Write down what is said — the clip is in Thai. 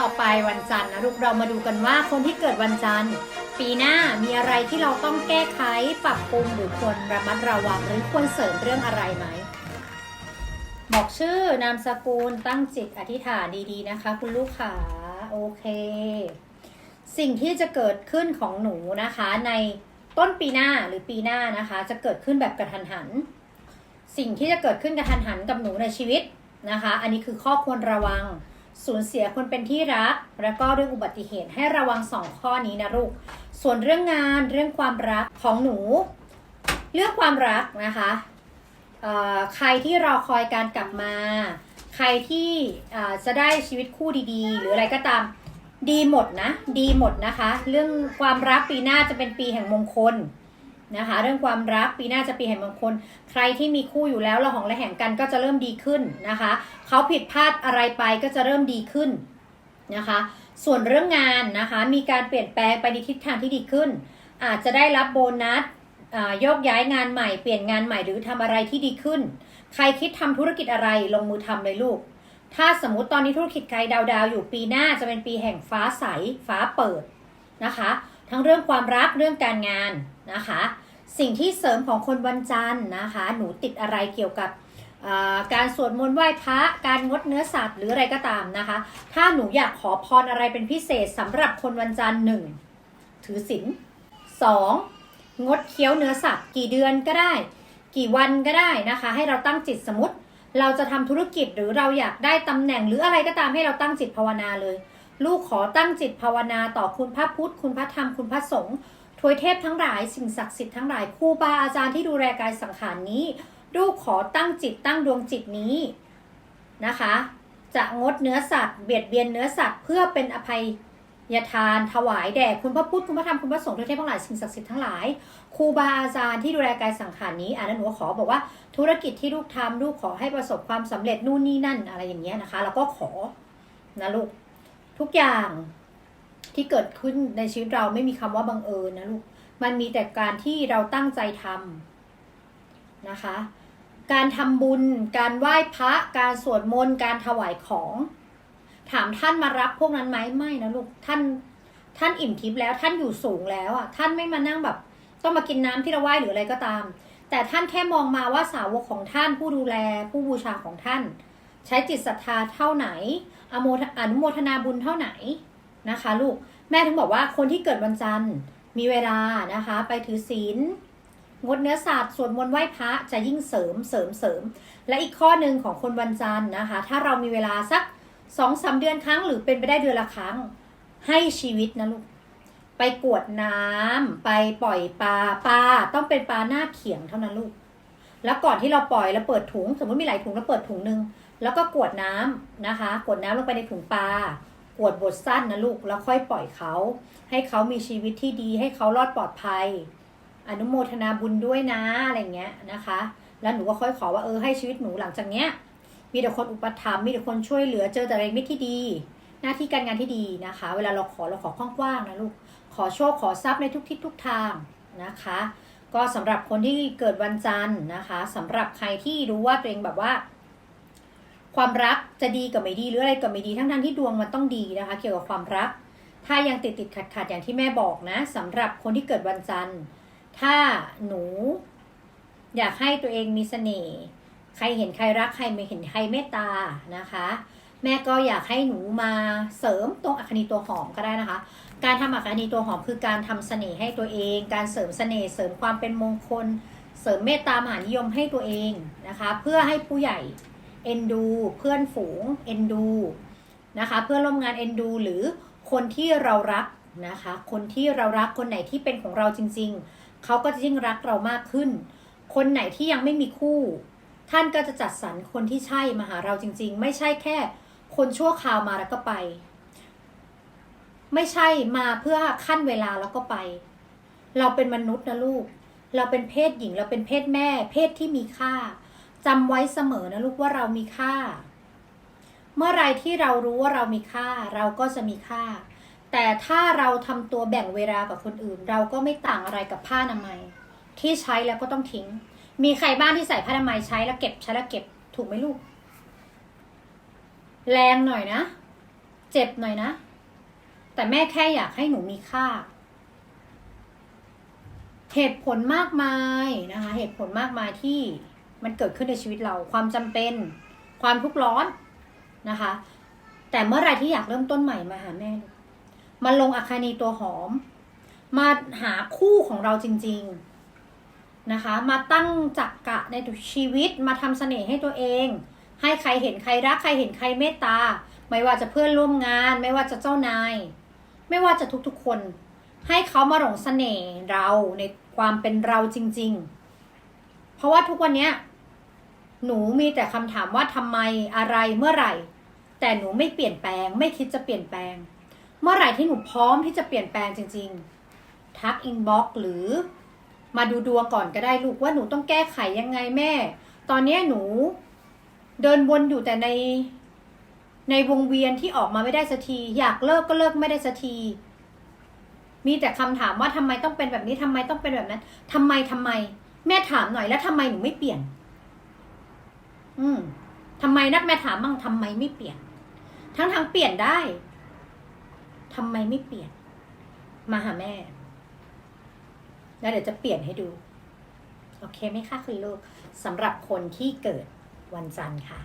ต่อไปวันจันทร์นะลูกเรามาดูกันว่าคนที่เกิดวันจันทร์ ปีหน้ามีอะไรที่เราต้องแก้ไขปรับปรุงหรือควรระมัดระวังหรือควรเสริมเรื่องอะไรไหมบอกชื่อนามสกุลตั้งจิตอธิษฐานดีๆนะคะ คุณลูกขาโอเค สิ่งที่จะเกิดขึ้นของหนูนะคะ ในต้นปีหน้าหรือปีหน้านะคะ จะเกิดขึ้นแบบกระทันหัน สิ่งที่จะเกิดขึ้นกระทันหันกับหนูในชีวิตนะคะ อันนี้คือข้อควรระวัง สูญเสียคนเป็นที่รัก แล้วก็เรื่องอุบัติเหตุให้ระวังสองข้อนี้นะลูก ส่วนเรื่องงานเรื่องความรักของหนู เรื่องความรักนะคะใครที่รอคอยการกลับมา ใครที่จะได้ชีวิตคู่ดีๆ หรืออะไรก็ตามดีหมดนะ ดีหมดนะคะ เรื่องความรักปีหน้าจะเป็นปีแห่งมงคล นะคะ เรื่องความรักปีหน้าจะปีแห่งมงคล ใครที่มีคู่อยู่แล้วระหองระแหงกันก็จะเริ่มดีขึ้นนะคะ เขาผิดพลาดอะไรไปก็จะเริ่มดีขึ้นนะคะ ส่วนเรื่องงานนะคะมีการเปลี่ยนแปลงไปในทิศทางที่ดีขึ้น อาจจะได้รับโบนัสโยกย้ายงานใหม่เปลี่ยนงานใหม่หรือทำอะไรที่ดีขึ้น ใครคิดทำธุรกิจอะไรลงมือทำเลยลูก ถ้าสมมุติตอนนี้ธุรกิจใครดาวๆอยู่ปีหน้าจะเป็นปีแห่งฟ้าใสฟ้าเปิดนะคะ ทั้งเรื่องความรักเรื่องการงานนะคะ สิ่งที่เสริมของคนวันจันทร์นะคะ หนูติดอะไรเกี่ยวกับการสวดมนต์ไหว้พระ การงดเนื้อสัตว์หรืออะไรก็ตามนะคะ ถ้าหนูอยากขอพรอะไรเป็นพิเศษสำหรับคนวันจันทร์หนึ่งถือศีลสองงดเคี้ยวเนื้อสัตว์กี่เดือนก็ได้ กี่วันก็ได้นะคะ ให้เราตั้งจิตสมมติ เราจะทำธุรกิจหรือเราอยากได้ตำแหน่งหรืออะไรก็ตามให้เราตั้งจิตภาวนาเลย ลูกขอตั้งจิตภาวนาต่อคุณพระพุทธ คุณพระธรรมคุณพระสงฆ์ ทวยเทพทั้งหลายสิ่งศักดิ์สิทธิ์ทั้งหลายครูบาอาจารย์ที่ดูแลกายสังขารนี้ ลูกขอตั้งจิตตั้งดวงจิตนี้นะคะ จะงดเนื้อสัตว์เบียดเบียนเนื้อสัตว์เพื่อเป็นอภัยยทานถวายแด่คุณพระพุทธคุณพระธรรมคุณพระสงฆ์ทวยเทพทั้งหลายสิ่งศักดิ์สิทธิ์ทั้งหลายครูบาอาจารย์ที่ดูแลกายสังขารนี้อ่านั้นหนูขอบอกว่าธุรกิจที่ลูกทำลูกขอให้ประสบความสำเร็จนู่นนี่นั่นอะไรอย่างเงี้ยนะคะ แล้วก็ขอนะลูกทุกอย่าง ที่เกิดขึ้นในชีวิตเราไม่มีคำว่าบังเอิญนะลูก มันมีแต่การที่เราตั้งใจทำนะคะ การทำบุญ การไหว้พระ การสวดมนต์ การถวายของ ถามท่านมารับพวกนั้นไหมไม่นะลูก ท่านท่านอิ่มทิพย์แล้วท่านอยู่สูงแล้วอะท่านไม่มานั่งแบบ ต้องมากินน้ำที่เราไหว้หรืออะไรก็ตาม แต่ท่านแค่มองมาว่าสาวกของท่านผู้ดูแล ผู้บูชาของท่าน ใช้จิตศรัทธาเท่าไหนอโมอนุโมทนาบุญเท่าไหน นะคะ ลูกแม่ถึงบอกว่าคนที่เกิดวันจันทร์มีเวลานะคะ ไปถือศีลงดเนื้อสัตว์สวดมนต์ไหว้พระจะยิ่งเสริมเสริมเสริม และอีกข้อหนึ่งของคนวันจันทร์นะคะ ถ้าเรามีเวลาสักสองสามเดือนครั้ง หรือเป็นไปได้เดือนละครั้ง ให้ชีวิตนะลูกไปกวดน้ำไปปล่อยปลาปลาต้องเป็นปลาหน้าเขียงเท่านั้นลูก แล้วก่อนที่เราปล่อยเราเปิดถุง สมมติมีหลายถุงเราเปิดถุงหนึ่งแล้วก็กวดน้ำนะคะ กวดน้ำลงไปในถุงปลา กวดบทสั้นนะลูกแล้วค่อยปล่อยเขา ให้เขามีชีวิตที่ดีให้เขารอดปลอดภัย อนุโมทนาบุญด้วยนะอะไรเงี้ยนะคะ แล้วหนูก็ค่อยขอว่าเออให้ชีวิตหนูหลังจากเนี้ยมีแต่คนอุปถัมภ์มีแต่คนช่วยเหลือเจอแต่อะไรมิตที่ดี หน้าที่การงานที่ดีนะคะ เวลาเราขอเราขอกว้างๆนะลูกขอโชคขอทรัพย์ในทุกทิศทุกทางนะคะ ก็สำหรับคนที่เกิดวันจันทร์นะคะสำหรับใครที่รู้ว่าตัวเองแบบว่า ความรักจะดีกับไม่ดีหรืออะไรกับไม่ดีทั้งทั้งที่ดวงมันต้องดีนะคะ เกี่ยวกับความรัก ถ้ายังติดติดขัดขัดอย่างที่แม่บอกนะสำหรับคนที่เกิดวันจันทร์ ถ้าหนู อยากให้ตัวเองมีเสน่ห์ใครเห็นใครรักใครไม่เห็นใครเมตตานะคะ แม่ก็อยากให้หนูมาเสริมตรงอัคคณีตัวหอมก็ได้นะคะ การทำอัคคณีตัวหอมคือการทำเสน่ห์ให้ตัวเอง การเสริมเสน่ห์เสริมความเป็นมงคล เสริมเมตตามหานิยมให้ตัวเองนะคะ เพื่อให้ผู้ใหญ่ เอ็นดู เพื่อนฝูงเอ็นดูนะคะเพื่อนร่วมงานเอ็นดูหรือคนที่เรารักนะคะคนที่เรารักคนไหนที่เป็นของเราจริง ๆเขาก็จะยิ่งรักเรามากขึ้น คนไหนที่ยังไม่มีคู่ ท่านก็จะจัดสรรคนที่ใช่มาหาเราจริง ๆ ไม่ใช่แค่คนชั่วคราวมาแล้วก็ไป ไม่ใช่มาเพื่อขั้นเวลาแล้วก็ไป เราเป็นมนุษย์นะลูก เราเป็นเพศหญิงเราเป็นเพศแม่ เพศที่มีค่า จำไว้เสมอนะลูกว่าเรามีค่า เมื่อไรที่เรารู้ว่าเรามีค่า เราก็จะมีค่า แต่ถ้าเราทำตัวแบ่งเวลากับคนอื่น เราก็ไม่ต่างอะไรกับผ้าอนามัย ที่ใช้แล้วก็ต้องทิ้ง มีใครบ้านที่ใส่ผ้าอนามัยใช้แล้วเก็บใช้แล้วเก็บถูกไหมลูก แรงหน่อยนะ เจ็บหน่อยนะ แต่แม่แค่อยากให้หนูมีค่าเหตุผลมากมายนะคะ เหตุผลมากมายที่ มันเกิดขึ้นในชีวิตเราความจำเป็นความทุกข์ร้อนนะคะ แต่เมื่อไรที่อยากเริ่มต้นใหม่มาหาแม่มาลงอาคานีตัวหอม มาหาคู่ของเราจริง ๆนะคะ มาตั้งจักกะในชีวิตมาทำเสน่ห์ให้ตัวเอง ให้ใครเห็นใครรักใครเห็นใครเมตตา ไม่ว่าจะเพื่อนร่วมงาน ไม่ว่าจะเจ้านาย ไม่ว่าจะทุกๆคน ให้เขามาหลงเสน่ห์เราในความเป็นเราจริง ๆ เพราะว่าทุกวันเนี้ย หนูมีแต่คำถามว่าทำไมอะไรเมื่อไหร่ แต่หนูไม่เปลี่ยนแปลง ไม่คิดจะเปลี่ยนแปลง เมื่อไหร่ที่หนูพร้อมที่จะเปลี่ยนแปลงจริง ๆ ทักอินบ็อกหรือ มาดูดวงก่อนก็ได้ลูกว่าหนูต้องแก้ไขยังไงแม่ ตอนนี้หนูเดินวนอยู่แต่ในในวงเวียนที่ออกมาไม่ได้สักที อยากเลิกก็เลิกไม่ได้สักที มีแต่คำถามว่าทำไมต้องเป็นแบบนี้ทำไมต้องเป็นแบบนั้นทำไมทำไม แม่ถามหน่อยแล้วทำไมหนูไม่เปลี่ยน อืมทำไมนักแม่ถามบ้างทำไมไม่เปลี่ยน ทั้งทั้งๆเปลี่ยนได้ทำไมไม่เปลี่ยน มาหาแม่ แล้วเดี๋ยวจะเปลี่ยนให้ดู โอเคไหมคะคุณลูกสำหรับคนที่เกิดวันจันทร์ค่ะ